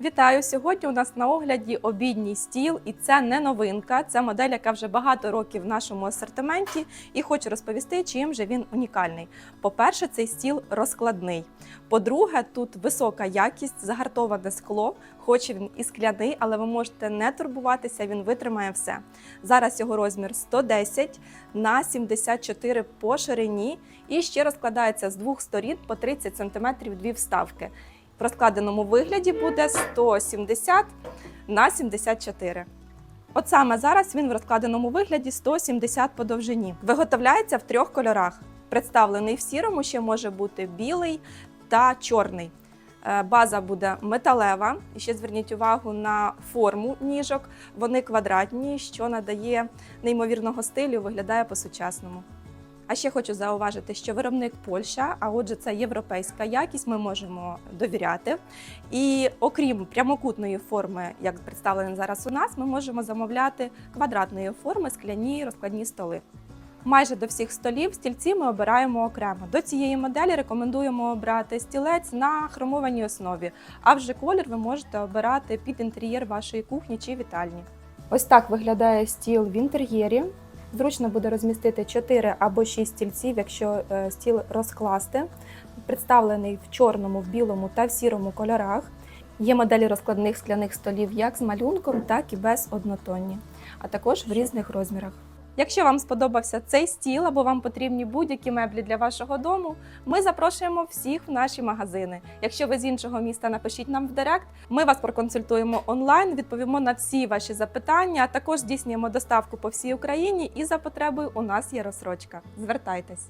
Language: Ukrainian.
Вітаю! Сьогодні у нас на огляді обідній стіл, і це не новинка. Це модель, яка вже багато років в нашому асортименті, і хочу розповісти, чим же він унікальний. По-перше, цей стіл розкладний. По-друге, тут висока якість, загартоване скло, хоч він і скляний, але ви можете не турбуватися, він витримає все. Зараз його розмір 110 на 74 по ширині і ще розкладається з двох сторін по 30 см дві вставки. В розкладеному вигляді буде 170 на 74. От саме зараз він в розкладеному вигляді 170 по довжині. Виготовляється в трьох кольорах. Представлений в сірому, ще може бути білий та чорний. Е, База буде металева. І ще зверніть увагу на форму ніжок. Вони квадратні, що надає неймовірного стилю, виглядає по-сучасному. А ще хочу зауважити, що виробник Польща, а отже, це європейська якість, ми можемо довіряти. І окрім прямокутної форми, як представлено зараз у нас, ми можемо замовляти квадратної форми скляні розкладні столи. Майже до всіх столів стільці ми обираємо окремо. До цієї моделі рекомендуємо обрати стілець на хромованій основі, а вже колір ви можете обирати під інтер'єр вашої кухні чи вітальні. Ось так виглядає стіл в інтер'єрі. Зручно буде розмістити 4 або 6 стільців, якщо е, стіл розкласти. Представлений в чорному, в білому та в сірому кольорах. Є моделі розкладних скляних столів як з малюнком, так і без однотонні, а також в різних розмірах. Якщо вам сподобався цей стіл або вам потрібні будь-які меблі для вашого дому, ми запрошуємо всіх в наші магазини. Якщо ви з іншого міста, напишіть нам в директ. Ми вас проконсультуємо онлайн, відповімо на всі ваші запитання. а Також здійснюємо доставку по всій Україні і за потребою у нас є розсрочка. Звертайтесь.